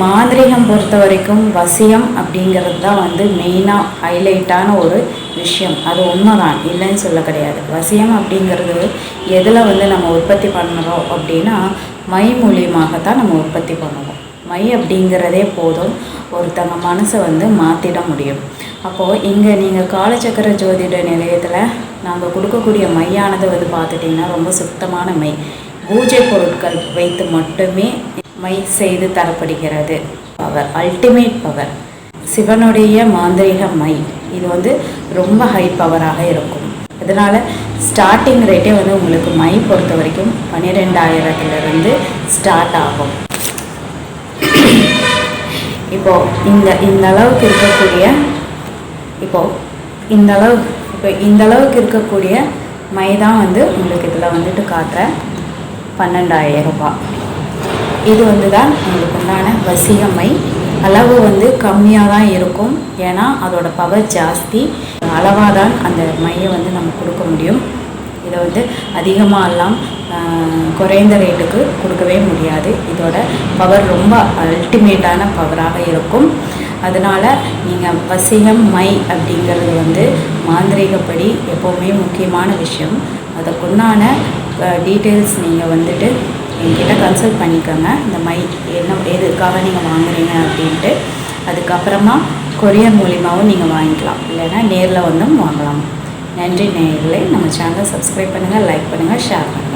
மாந்திரிகம் பொறுத்த வரைக்கும் வசியம் அப்படிங்கிறது தான் வந்து மெயினாக ஹைலைட்டான ஒரு விஷயம். அது உண்மைதான். இல்லைன்னு சொல்ல கிடையாது. வசியம் அப்படிங்கிறது எதில் வந்து நம்ம உற்பத்தி பண்ணுறோம் அப்படின்னா மை மூலியமாக தான் நம்ம உற்பத்தி பண்ணுவோம். மை அப்படிங்கிறதே போதும். ஒருத்தவங்க மனசை வந்து மாற்றிட முடியும். அப்போது இங்கே நீங்கள் காலச்சக்கர ஜோதிட நிலையத்தில் நாங்கள் கொடுக்கக்கூடிய மையானது வந்து பார்த்துட்டிங்கன்னா ரொம்ப சுத்தமான மை. பூஜை பொருட்கள் வைத்து மட்டுமே மை செய்து தரப்படுகிறது. பவர் அல்டிமேட் பவர் சிவனுடைய மாந்திரிக மை. இது வந்து ரொம்ப ஹை பவராக இருக்கும். அதனால் ஸ்டார்டிங் ரேட்டே வந்து உங்களுக்கு மை பொறுத்த வரைக்கும் பன்னிரெண்டாயிரத்துலேருந்து ஸ்டார்ட் ஆகும். இப்போது இந்த இந்த அளவுக்கு இருக்கக்கூடிய இப்போ இந்த அளவு இப்போ இந்த அளவுக்கு இருக்கக்கூடிய மை தான் வந்து உங்களுக்கு இதில் வந்துட்டு காட்டுற பன்னெண்டாயிரம் ரூபாய். இது வந்து தான் உங்களுக்கு உண்டான வசியம்மை மை அளவு வந்து கம்மியாக தான் இருக்கும். ஏன்னா அதோட பவர் ஜாஸ்தி. அளவாக தான் அந்த மையை வந்து நம்ம கொடுக்க முடியும். இதை வந்து அதிகமாக எல்லாம் குறைந்த ரேட்டுக்கு கொடுக்கவே முடியாது. இதோட பவர் ரொம்ப அல்டிமேட்டான பவராக இருக்கும். அதனால் நீங்கள் வசிகம் மை அப்படிங்கிறது வந்து மாந்திரீகப்படி எப்போவுமே முக்கியமான விஷயம். அதுக்குண்டான டீட்டெயில்ஸ் நீங்கள் வந்துட்டு என்கிட்ட கன்சல்ட் பண்ணிக்கோங்க. இந்த மை என்ன எதுக்காக நீங்கள் வாங்குறீங்க அப்படின்ட்டு. அதுக்கப்புறமா கொரியர் மூலியமாகவும் நீங்கள் வாங்கிக்கலாம். இல்லைன்னா நேரில் வந்தும் வாங்கலாம். நன்றி நேரில் நம்ம சேனலை சப்ஸ்கிரைப் பண்ணுங்கள் லைக் பண்ணுங்கள் ஷேர் பண்ணுங்கள்